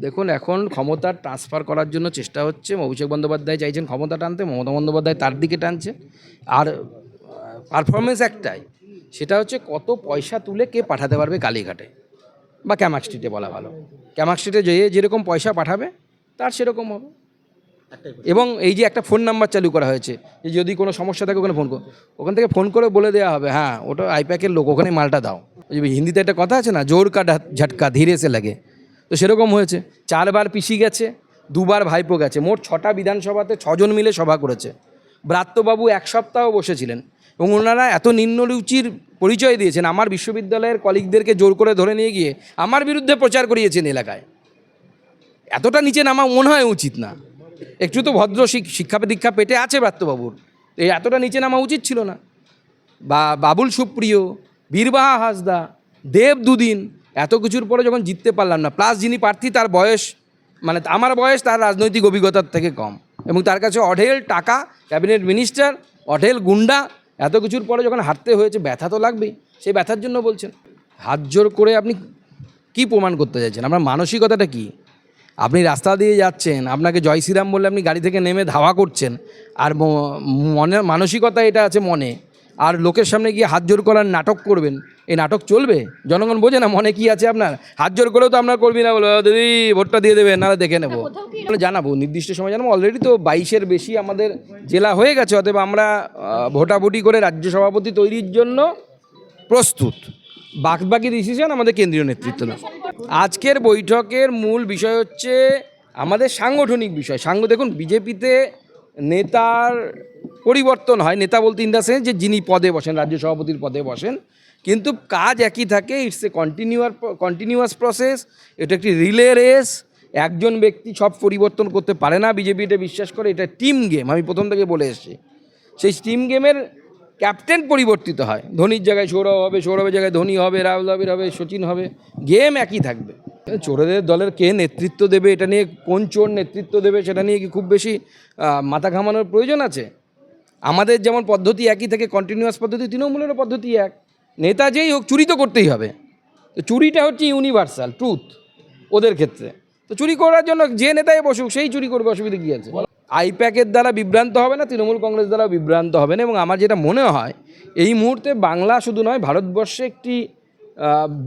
দেখুন এখন ক্ষমতা ট্রান্সফার করার জন্য চেষ্টা হচ্ছে। অভিষেক বন্দ্যোপাধ্যায় চাইছেন ক্ষমতা টানতে মমতা বন্দ্যোপাধ্যায় তার দিকে টানছে। আর পারফরমেন্স একটাই সেটা হচ্ছে কত পয়সা তুলে কে পাঠাতে পারবে কালীঘাটে? বা ক্যামাক স্ট্রিটে বলা ভালো। ক্যামাক স্ট্রিটে যে যেরকম পয়সা পাঠাবে তার সেরকম হবে। এবং এই যে একটা ফোন নাম্বার চালু করা হয়েছে যে যদি কোনো সমস্যা থাকে ওখানে ফোন কর। ওখান থেকে ফোন করে বলে দেওয়া হবে হ্যাঁ ওটা আইপ্যাকের লোক ওখানে মালটা দাও। ওই যে হিন্দিতে একটা কথা আছে না জোর কা ঢা- ঝটকা ধীরে সে লাগে। তো সেরকম হয়েছে। চারবার পিসি গেছে, দুবার ভাইপো গেছে। মোট ছটা বিধানসভাতে ছজন মিলে সভা করেছে। ব্রাত্যবাবু এক সপ্তাহ বসেছিলেন এবং ওনারা এত নিম্নরুচির পরিচয় দিয়েছেন। আমার বিশ্ববিদ্যালয়ের কলিগদেরকে জোর করে ধরে নিয়ে গিয়ে আমার বিরুদ্ধে প্রচার করিয়েছেন এলাকায়। এতটা নিচে নামা মনে হয় উচিত না। একটু তো ভদ্র শিক- শিক্ষা দীক্ষা পেটে আছে ব্রাত্যবাবুর। এই এতটা নিচে নামা উচিত ছিল না। বা বাবুল সুপ্রিয়, বীরবাহা হাসদা, দেব দুদিন এত কিছুর পরে যখন জিততে পারলাম না প্লাস যিনি প্রার্থী, তার বয়স মানে আমার বয়স, তার রাজনৈতিক অভিজ্ঞতার থেকে কম। এবং তার কাছে অঢেল টাকা, ক্যাবিনেট মিনিস্টার, অঢেল গুন্ডা, এত কিছুর পরে যখন হারতে হয়েছে, ব্যথা তো লাগবেই। সেই ব্যথার জন্য বলছেন, হাত জোর করে আপনি কি প্রমাণ করতে চাইছেন? আপনার মানসিকতাটা কি? আপনি রাস্তা দিয়ে যাচ্ছেন, আপনাকে জয় শ্রীরাম বললে আপনি গাড়ি থেকে নেমে ধাওয়া করছেন, আর ম- মনের মানসিকতা এটা আছে মনে। আর লোকের সামনে গিয়ে হাত জোর করার নাটক করবেন। এই নাটক চলবে? জনগণ বোঝে না মনে কি আছে আপনার? হাত জোর করেও তো আপনার কর্মী না বলো দিদি ভোটটা দিয়ে দেবেন নাহলে দেখে নেব। মানে জানাব নির্দিষ্ট সময় জানাব। অলরেডি তো বাইশের বেশি আমাদের জেলা হয়ে গেছে অতএব আমরা ভোটাভুটি করে রাজ্য সভাপতি তৈরির জন্য প্রস্তুত। বাকি ডিসিশন আমাদের কেন্দ্রীয় নেতৃত্ব না আজকের বৈঠকের মূল বিষয় হচ্ছে আমাদের সাংগঠনিক বিষয়। সাংগ দেখুন বিজেপিতে নেতার পরিবর্তন হয়। নেতা বলতে ইন দ্য সেন্স যে যিনি পদে বসেন, রাজ্য সভাপতির পদে বসেন। কিন্তু কাজ একই থাকে it's a continuer continuous process এটা একটি রিলে রেস একজন ব্যক্তি সব পরিবর্তন করতে পারে না, বিজেপি এটা বিশ্বাস করে, এটা টিম গেম আমি প্রথম থেকে বলে এসেছি। সেই টিম গেমের ক্যাপ্টেন পরিবর্তিত হয়। ধোনির জায়গায় সৌরভ হবে, সৌরভের জায়গায় ধোনি হবে, রাহুল দ্রাবিড় হবে, সচিন হবে গেম একই থাকবে। চোরেদের দলের কে নেতৃত্ব দেবে, এটা নিয়ে কোন চোর নেতৃত্ব দেবে, সেটা নিয়ে কি খুব বেশি মাথা ঘামানোর প্রয়োজন আছে? আমাদের যেমন পদ্ধতি একই থেকে কন্টিনিউয়াস পদ্ধতি, তৃণমূলেরও পদ্ধতি এক। নেতা যেই হোক, চুরি তো করতেই হবে। তো চুরিটা হচ্ছে ইউনিভার্সাল ট্রুথ ওদের ক্ষেত্রে। তো চুরি করার জন্য যে নেতাই বসুক, সেই চুরি করবে, অসুবিধা কী আছে? আইপ্যাকের দ্বারা বিভ্রান্ত হবে না, তৃণমূল কংগ্রেস দ্বারা বিভ্রান্ত হবে না, এবং আমার যেটা মনে হয়, এই মুহূর্তে বাংলা শুধু নয়, ভারতবর্ষে একটি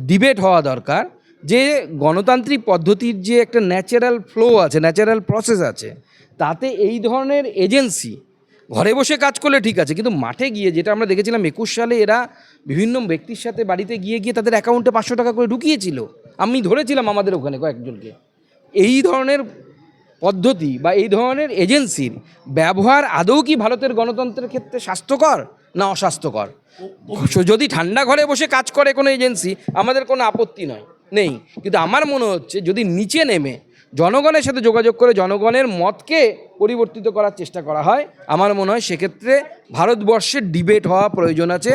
ডিবেট হওয়া দরকার, যে গণতান্ত্রিক পদ্ধতির যে একটা ন্যাচারাল ফ্লো আছে ন্যাচারাল প্রসেস আছে, তাতে এই ধরনের এজেন্সি ঘরে বসে কাজ করলে ঠিক আছে, কিন্তু মাঠে গিয়ে যেটা আমরা দেখেছিলাম একুশ সালে এরা বিভিন্ন ব্যক্তির সাথে বাড়িতে গিয়ে গিয়ে তাদের অ্যাকাউন্টে পাঁচশো টাকা করে ঢুকিয়েছিল। আমি ধরেছিলাম আমাদের ওখানে কয়েকজনকে। এই ধরনের পদ্ধতি বা এই ধরনের এজেন্সির ব্যবহার আদৌ কি ভারতের গণতন্ত্রের ক্ষেত্রে স্বাস্থ্যকর না অস্বাস্থ্যকর? যদি ঠান্ডা ঘরে বসে কাজ করে কোনো এজেন্সি, আমাদের কোনো আপত্তি নয়, নেই। কিন্তু আমার মনে হচ্ছে যদি নিচে নেমে জনগণের সাথে যোগাযোগ করে জনগণের মতকে পরিবর্তিত করার চেষ্টা করা হয়। আমার মনে হয় সেক্ষেত্রে ভারতবর্ষের ডিবেট হওয়া প্রয়োজন আছে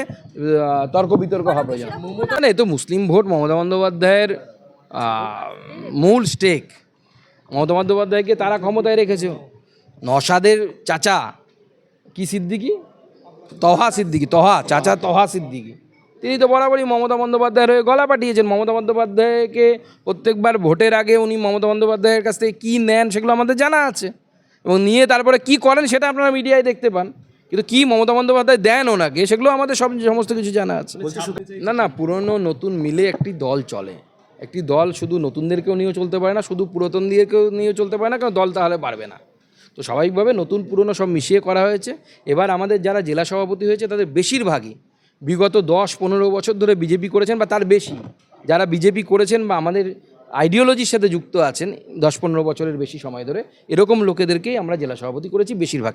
তর্ক বিতর্ক হওয়া প্রয়োজন না এ তো মুসলিম ভোট, মমতা বন্দ্যোপাধ্যায়ের মূল স্টেক মমতা বন্দ্যোপাধ্যায়কে তারা ক্ষমতায় রেখেছে। নসাদের চাচা, কি সিদ্দিকি? তহা সিদ্দিকি তহা চাচা তহা সিদ্দিকি। তিনি তো বরাবরই মমতা বন্দ্যোপাধ্যায়ের হয়ে গলা পাঠিয়েছেন। মমতা বন্দ্যোপাধ্যায়কে প্রত্যেকবার ভোটের আগে উনি মমতা বন্দ্যোপাধ্যায়ের কাছ থেকে কী নেন সেগুলো আমাদের জানা আছে। এবং নিয়ে তারপরে কি করেন সেটা আপনারা মিডিয়ায় দেখতে পান। কিন্তু কি মমতা বন্দ্যোপাধ্যায় দেন ওনাকে সেগুলো আমাদের সব সমস্ত কিছু জানা আছে। না না পুরনো নতুন মিলে একটি দল চলে। একটি দল শুধু নতুনদেরকেও নিয়েও চলতে পারে না শুধু পুরাতনদেরকেও নিয়েও চলতে পারে না কারণ দল তাহলে পারবে না। তো স্বাভাবিকভাবে নতুন পুরনো সব মিশিয়ে করা হয়েছে। এবার আমাদের যারা জেলা সভাপতি হয়েছে তাদের বেশিরভাগই বিগত দশ পনেরো বছর ধরে বিজেপি করেছেন বা তার বেশি, যারা বিজেপি করেছেন বা আমাদের আইডিওলজির সাথে যুক্ত আছেন, দশ পনেরো বছরের বেশি সময় ধরে, এরকম লোকেদেরকেই আমরা জেলা সভাপতি করেছি বেশিরভাগ